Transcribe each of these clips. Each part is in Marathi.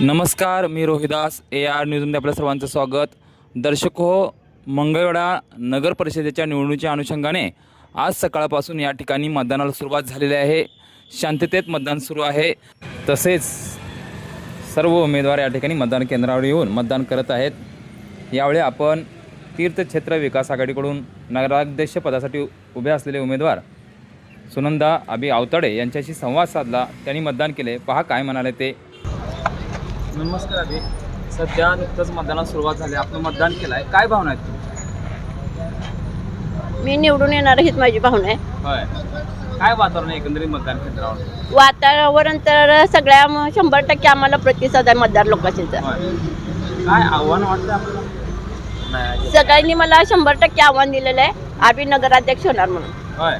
नमस्कार मी रोहिदास ए आर न्यूजमध्ये आपल्या सर्वांचं स्वागत. दर्शक हो मंगळवेढा नगर परिषदेच्या निवडणुकीच्या अनुषंगाने आज सकाळपासून या ठिकाणी मतदानाला सुरुवात झालेली आहे. शांततेत मतदान सुरू आहे. तसेच सर्व उमेदवार या ठिकाणी मतदान केंद्रावर येऊन मतदान करत आहेत. यावेळी आपण तीर्थक्षेत्र विकास आघाडीकडून नगराध्यक्ष पदासाठी उभे असलेले उमेदवार सुनंदा अभि आवताडे यांच्याशी संवाद साधला. त्यांनी मतदान केले. पहा काय म्हणाले ते. नमस्कार अभि सध्या नुकतंच मतदानाला सुरुवात झाली. आपण मतदान केलं आहे काय भावना आहेत मी निवडून येणार हीच माझी भावना आहे. होय. काय वातावरण आहे एकंदरीत मतदान केंद्रावर? वातावरण तर सगळ्या म- शंभर टक्के आम्हाला प्रतिसाद आहे मतदार लोकांचा होय. काय आव्हान वाटतं आपल्याला? सगळ्यांनी मला शंभर टक्के आव्हान दिलेलं आहे. आम्ही नगराध्यक्ष होणार म्हणून. होय.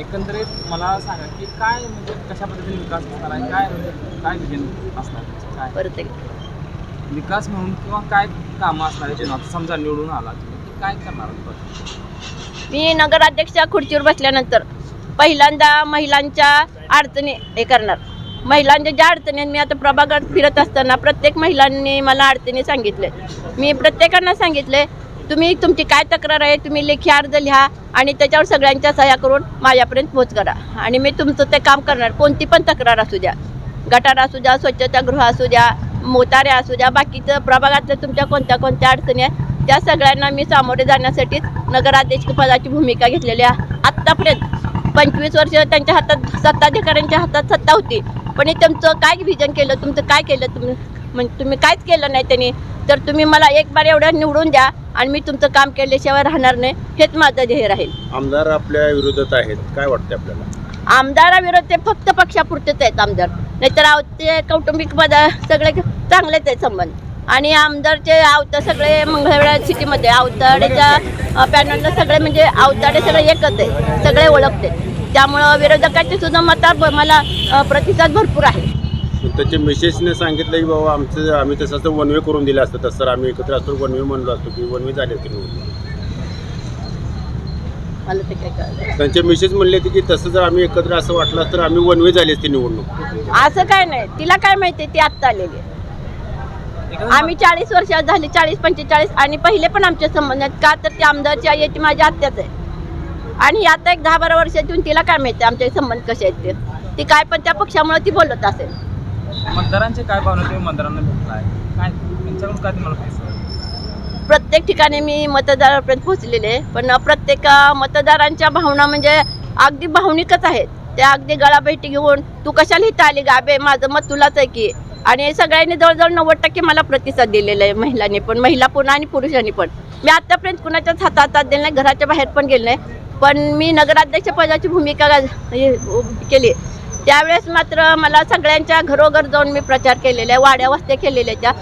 एकंदरीत मला सांगा की काय म्हणजे कशा पद्धतीने विकास असणार आहे काय म्हणजे काय विजन असणार त्याचं? काय परत एकदा. विकास म्हणून किंवा काय कामं असणार आहे आता समजा निवडून आला तुम्ही की काय करणार आहात? मी नगराध्यक्षा खुर्चीवर बसल्यानंतर पहिल्यांदा महिलांच्या अडचणी हे करणार महिलांच्या ज्या अडचणी आहेत, मी आता प्रभागात फिरत असताना प्रत्येक महिलांनी मला अडचणी सांगितले मी प्रत्येकांना सांगितले तुम्ही तुमची काय तक्रार आहे तुम्ही लेखी अर्ज लिहा आणि त्याच्यावर सगळ्यांच्या सह्या करून माझ्यापर्यंत पोच करा. आणि मी तुमचं ते काम करणार कोणती पण तक्रार असू द्या. गटार असू द्या स्वच्छतागृह असू द्या मोतारे असू द्या बाकीचं प्रभागातल्या तुमच्या कोणत्या कोणत्या अडचणी आहेत त्या सगळ्यांना मी सामोरे जाण्यासाठीच नगराध्यक्ष पदाची भूमिका घेतलेली आहे. आत्तापर्यंत पंचवीस वर्ष त्यांच्या हातात सत्ताधिकाऱ्यांच्या हातात सत्ता होती. पण हे तुमचं काय विजन केलं तुमचं काय केलं तुम्ही म्हणजे तुम्ही काहीच केलं नाही त्यांनी. तर तुम्ही मला एक बार एवढं निवडून द्या आणि मी तुमचं काम केल्याशिवाय राहणार नाही हेच माझं ध्येय राहील. आमदार आपल्या विरोधात आहेत काय वाटतं आपल्याला? आमदाराविरोधात ते फक्त पक्षापुरतेच आहेत आमदार. नाहीतर आव ते कौटुंबिक पद सगळे चांगलेच आहेत संबंध. आणि आमदारचे आवत सगळे मंगळवेळा सिटीमध्ये आवताडेच्या पॅनलला सगळे म्हणजे आवताडे सगळे एकच आहे सगळे ओळखते. त्यामुळं विरोधकांचे सुद्धा मतात मला प्रतिसाद भरपूर आहे. पण त्याच्या मिसेसने सांगितलं की बाबा आमचं आम्ही तसं असतं वनवे करून दिलं असतं. तसं आम्ही एकत्र असतो वनवे म्हणलो असतो की वनवे झाले असते मला ते काय कळलं? त्यांचे मिसेस म्हणले होते की तसं जर आम्ही एकत्र असं वाटलं असतं तर आम्ही वनवे झाली असते निवडणूक. असं काय नाही. तिला काय माहिती ती आत्ता आलेली आहे. आम्ही चाळीस वर्षात झाली चाळीस पंचेचाळीस. आणि पहिले पण आमच्या संबंध आहेत. का तर ती आमदारची आई आहे ती माझ्या आत्याच आहे. आणि आता एक दहा बारा वर्षातून तिला काय माहिती आमचे संबंध कसे आहेत ते? ती काय पण त्या पक्षामुळे ती बोलत असेल. मतदारांचे काय भावना तुम्ही मतदारांना भेटला आहे काय त्यांच्याकडून काय तुम्हाला पैसे प्रत्येक ठिकाणी मी मतदारापर्यंत पोहोचलेले पण प्रत्येक मतदारांच्या भावना म्हणजे अगदी भावनिकच आहेत. त्या अगदी गळाभेटी घेऊन तू कशाला इथं आली गाबे माझं मत तुलाच आहे की. आणि सगळ्यांनी जवळजवळ नव्वद टक्के मला प्रतिसाद दिलेला आहे महिलांनी पण महिला पण आणि पुरुषांनी पण. मी आतापर्यंत कुणाच्याच हातात हातात दिले नाही घराच्या बाहेर पण गेले नाही. पण मी नगराध्यक्ष पदाची भूमिका गा- हे, उभी केली त्यावेळेस मात्र मला सगळ्यांच्या घरोघर जाऊन मी प्रचार केलेला आहे वाड्या वस्त्या केलेल्याच्या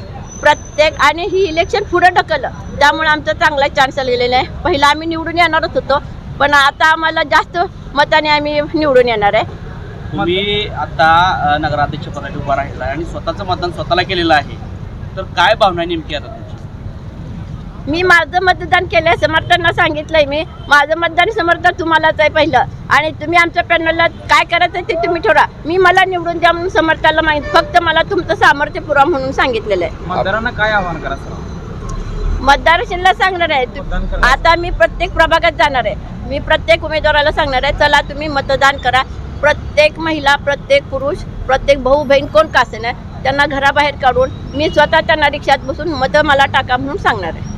प्रत्येक आणि ही इलेक्शन पुढं ढकललं. त्यामुळे आमचा चांगला चान्स आलेला आहे. पहिला आम्ही निवडून येणारच होतो पण आता आम्हाला जास्त मताने आम्ही निवडून येणार आहे. तुम्ही आता अ, उभा राहिला आणि स्वतःचं मतदान स्वतःला केलेलं आहे. तर काय भावना नेमकी आता तुमची? मी माझं मतदान केलं समर्थांना सांगितलंय मी. माझं मतदान समर्थन तुम्हालाच आहे पहिलं. आणि तुम्ही आमच्या पॅनलला काय करायचं ते तुम्ही ठरवा. मी मला निवडून द्या म्हणून समर्थाला मागित फक्त मला तुमचं सामर्थ्य पुरा म्हणून सांगितलेलं आहे. मतदारांना काय आव्हान करा मतदारशाला सांगणार आहे. आता मी प्रत्येक प्रभागात जाणार आहे. मी प्रत्येक उमेदवाराला सांगणार आहे चला तुम्ही मतदान करा. प्रत्येक महिला प्रत्येक पुरुष प्रत्येक भाऊ बहीण कोण का असेना त्यांना घराबाहेर काढून मी स्वतः त्यांना रिक्षात बसून मतं मला टाका म्हणून सांगणार आहे.